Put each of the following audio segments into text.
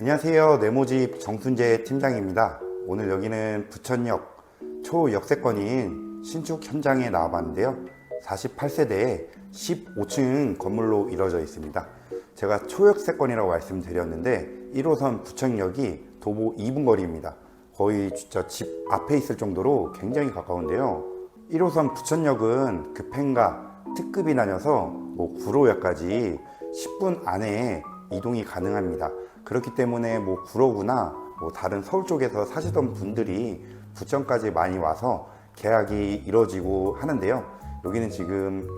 안녕하세요. 네모집 정순재 팀장입니다. 오늘 여기는 부천역 초역세권인 신축 현장에 나와봤는데요. 48세대에 15층 건물로 이루어져 있습니다. 제가 초역세권이라고 말씀드렸는데 1호선 부천역이 도보 2분 거리입니다. 거의 진짜 집 앞에 있을 정도로 굉장히 가까운데요. 1호선 부천역은 급행과 특급이 나뉘어서 뭐 구로역까지 10분 안에 이동이 가능합니다. 그렇기 때문에 뭐 구로구나 뭐 다른 서울 쪽에서 사시던 분들이 부천까지 많이 와서 계약이 이루어지고 하는데요. 여기는 지금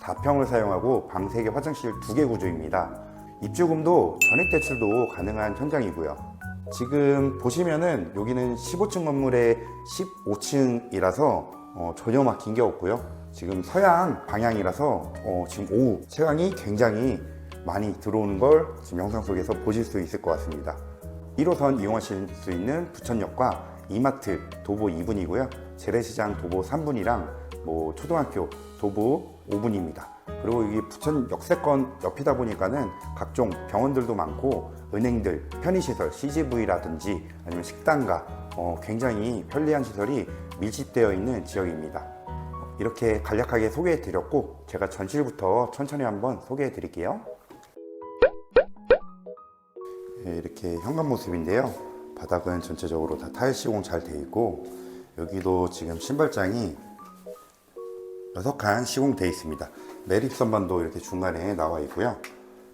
24평을 사용하고 방 3개, 화장실 2개 구조입니다. 입주금도 전액 대출도 가능한 현장이고요. 지금 보시면은 여기는 15층 건물의 15층이라서 어, 전혀 막힌 게 없고요. 지금 서양 방향이라서 어, 지금 오후 채광이 굉장히 많이 들어오는 걸 지금 영상 속에서 보실 수 있을 것 같습니다. 1호선 이용하실 수 있는 부천역과 이마트 도보 2분이고요. 재래시장 도보 3분이랑 뭐 초등학교 도보 5분입니다. 그리고 여기 부천 역세권 옆이다 보니까는 각종 병원들도 많고 은행들, 편의시설, CGV라든지 아니면 식당가 어, 굉장히 편리한 시설이 밀집되어 있는 지역입니다. 이렇게 간략하게 소개해 드렸고 제가 전실부터 천천히 한번 소개해 드릴게요. 네, 이렇게 현관 모습인데요. 바닥은 전체적으로 다 타일 시공 잘돼 있고 여기도 지금 신발장이 6칸 시공돼 있습니다. 매립선반도 이렇게 중간에 나와 있고요.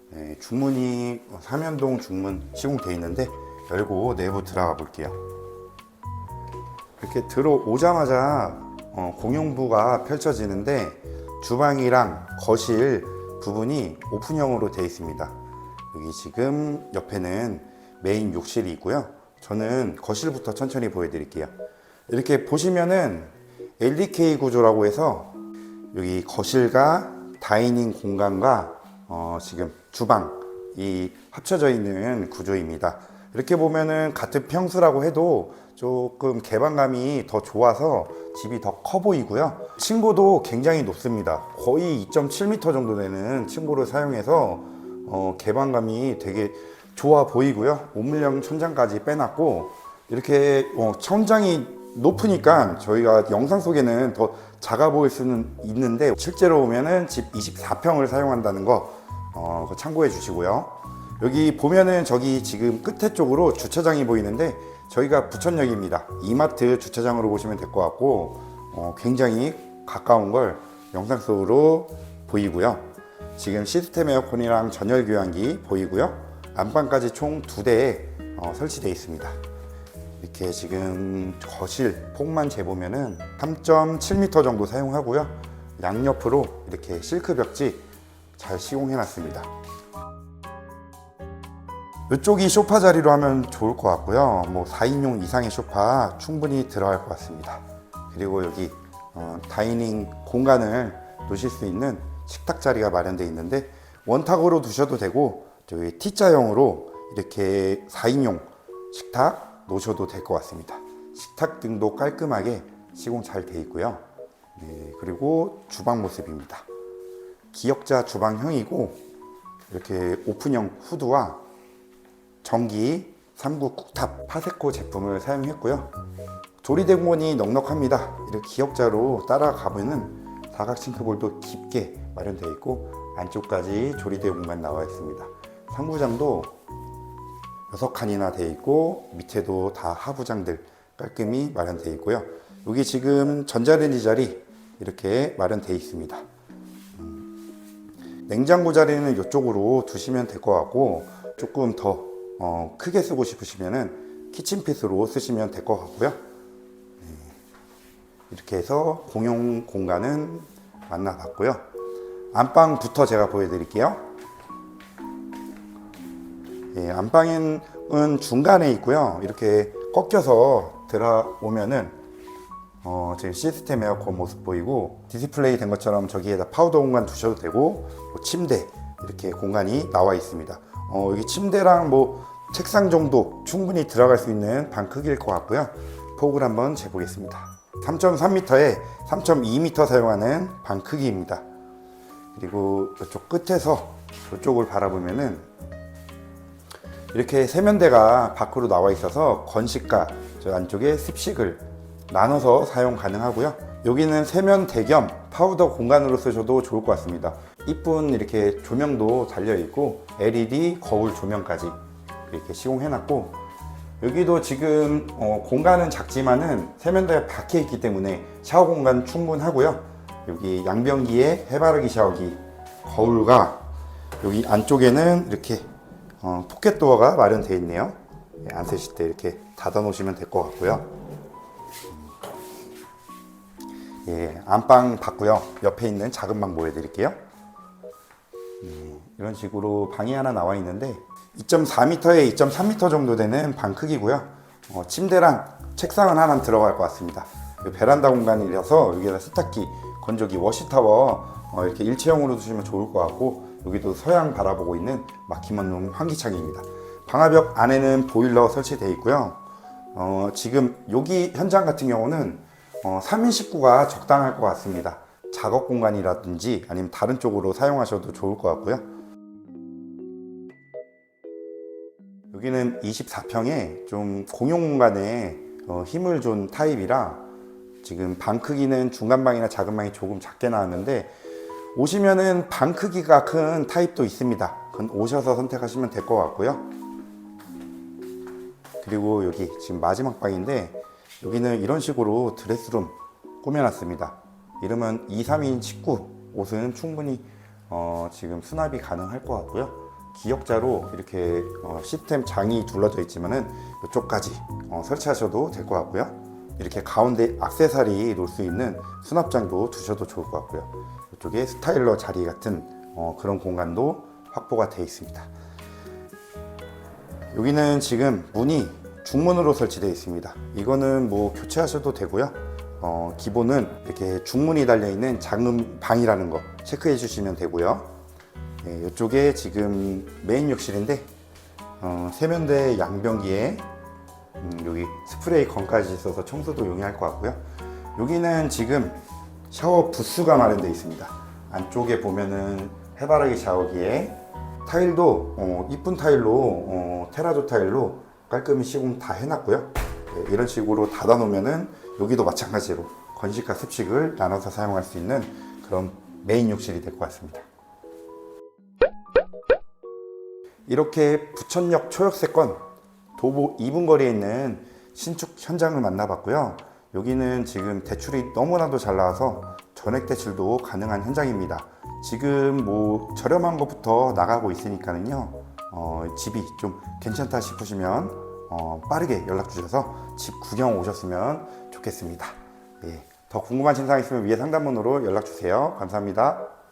네, 중문이 삼연동 중문 시공돼 있는데 열고 내부 들어가 볼게요. 이렇게 들어오자마자 어, 공용부가 펼쳐지는데 주방이랑 거실 부분이 오픈형으로 되어 있습니다. 여기 지금 옆에는 메인 욕실이 있고요. 저는 거실부터 천천히 보여드릴게요. 이렇게 보시면은 LDK 구조라고 해서 여기 거실과 다이닝 공간과 어, 지금 주방이 합쳐져 있는 구조입니다. 이렇게 보면은 같은 평수라고 해도 조금 개방감이 더 좋아서 집이 더 커 보이고요. 층고도 굉장히 높습니다. 거의 2.7m 정도 되는 층고를 사용해서 어, 개방감이 되게 좋아 보이고요. 오물형 천장까지 빼놨고 이렇게 어, 천장이 높으니까 저희가 영상 속에는 더 작아 보일 수는 있는데 실제로 보면은 집 24평을 사용한다는 거 어, 참고해 주시고요. 여기 보면은 저기 지금 끝에 쪽으로 주차장이 보이는데 저희가 부천역입니다. 이마트 주차장으로 보시면 될 것 같고 어, 굉장히 가까운 걸 영상 속으로 보이고요. 지금 시스템 에어컨이랑 전열 교환기 보이고요. 안방까지 총 두 대에 어, 설치되어 있습니다. 이렇게 지금 거실 폭만 재보면은 3.7m 정도 사용하고요. 양옆으로 이렇게 실크 벽지 잘 시공해 놨습니다. 이쪽이 소파 자리로 하면 좋을 것 같고요. 뭐 4인용 이상의 소파 충분히 들어갈 것 같습니다. 그리고 여기 어, 다이닝 공간을 놓으실 수 있는 식탁 자리가 마련되어 있는데 원탁으로 두셔도 되고 저희 T자형으로 이렇게 4인용 식탁 놓으셔도 될 것 같습니다. 식탁 등도 깔끔하게 시공 잘 돼 있고요. 네, 그리고 주방 모습입니다. 기역자 주방형이고 이렇게 오픈형 후드와 전기 3구 쿡탑 파세코 제품을 사용했고요. 조리대공원이 넉넉합니다. 이렇게 기역자로 따라가면은 사각 싱크볼도 깊게 마련되어 있고 안쪽까지 조리대 공간 나와 있습니다. 상부장도 6칸이나 되어 있고 밑에도 다 하부장들 깔끔히 마련되어 있고요. 여기 지금 전자레인지 자리 이렇게 마련되어 있습니다. 음, 냉장고 자리는 이쪽으로 두시면 될 것 같고 조금 더 어, 크게 쓰고 싶으시면은 키친핏으로 쓰시면 될 것 같고요. 네. 이렇게 해서 공용 공간은 만나봤고요. 안방부터 제가 보여드릴게요. 예, 안방은 중간에 있고요. 이렇게 꺾여서 들어오면은 어, 지금 시스템 에어컨 모습 보이고 디스플레이 된 것처럼 저기에다 파우더 공간 두셔도 되고 뭐 침대 이렇게 공간이 나와 있습니다. 어, 여기 침대랑 뭐 책상 정도 충분히 들어갈 수 있는 방 크기일 것 같고요. 폭을 한번 재보겠습니다. 3.3m에 3.2m 사용하는 방 크기입니다. 그리고 이쪽 끝에서 이쪽을 바라보면은 이렇게 세면대가 밖으로 나와 있어서 건식과 저 안쪽에 습식을 나눠서 사용 가능하고요. 여기는 세면대 겸 파우더 공간으로 쓰셔도 좋을 것 같습니다. 이쁜 이렇게 조명도 달려 있고 LED 거울 조명까지 이렇게 시공해놨고 여기도 지금 어, 공간은 작지만은 세면대가 밖에 있기 때문에 샤워 공간 충분하고요. 여기 양변기에 해바라기 샤워기 거울과 여기 안쪽에는 이렇게 어, 포켓 도어가 마련되어 있네요. 예, 안 쓰실 때 이렇게 닫아 놓으시면 될 것 같고요. 예, 안방 봤고요. 옆에 있는 작은 방 보여드릴게요. 예, 이런 식으로 방이 하나 나와 있는데 2.4m에 2.3m 정도 되는 방 크기고요. 어, 침대랑 책상은 하나 들어갈 것 같습니다. 이 베란다 공간이라서 여기다 세탁기, 건조기, 워시타워 어, 이렇게 일체형으로 두시면 좋을 것 같고 여기도 서양 바라보고 있는 막힘없는 환기창입니다. 방화벽 안에는 보일러 설치되어 있고요. 어, 지금 여기 현장 같은 경우는 어, 3인 식구가 적당할 것 같습니다. 작업 공간이라든지 아니면 다른 쪽으로 사용하셔도 좋을 것 같고요. 여기는 24평에 좀 공용 공간에 어, 힘을 준 타입이라 지금 방 크기는 중간 방이나 작은 방이 조금 작게 나왔는데 오시면은 방 크기가 큰 타입도 있습니다. 그건 오셔서 선택하시면 될 것 같고요. 그리고 여기 지금 마지막 방인데 여기는 이런 식으로 드레스룸 꾸며놨습니다. 이러면 2, 3인 식구 옷은 충분히 어, 지금 수납이 가능할 것 같고요. 기역자로 이렇게 어, 시스템 장이 둘러져 있지만은 이쪽까지 어, 설치하셔도 될 것 같고요. 이렇게 가운데 악세사리 놓을 수 있는 수납장도 두셔도 좋을 것 같고요. 이쪽에 스타일러 자리 같은 어, 그런 공간도 확보가 되어 있습니다. 여기는 지금 문이 중문으로 설치되어 있습니다. 이거는 뭐 교체하셔도 되고요. 어, 기본은 이렇게 중문이 달려 있는 작은 방이라는 거 체크해 주시면 되고요. 네, 이쪽에 지금 메인 욕실인데 어, 세면대 양변기에 음, 여기 스프레이 건까지 있어서 청소도 용이할 것 같고요. 여기는 지금 샤워 부스가 마련되어 있습니다. 안쪽에 보면은 해바라기 샤워기에 타일도 어, 이쁜 타일로 어, 테라조 타일로 깔끔히 시공 다 해놨고요. 네, 이런 식으로 닫아 놓으면은 여기도 마찬가지로 건식과 습식을 나눠서 사용할 수 있는 그런 메인 욕실이 될 것 같습니다. 이렇게 부천역 초역세권 도보 2분 거리에 있는 신축 현장을 만나봤고요. 여기는 지금 대출이 너무나도 잘 나와서 전액 대출도 가능한 현장입니다. 지금 뭐 저렴한 것부터 나가고 있으니까는요. 어, 집이 좀 괜찮다 싶으시면 어, 빠르게 연락 주셔서 집 구경 오셨으면 좋겠습니다. 예, 더 궁금한 신상 있으면 위에 상담번호로 연락 주세요. 감사합니다.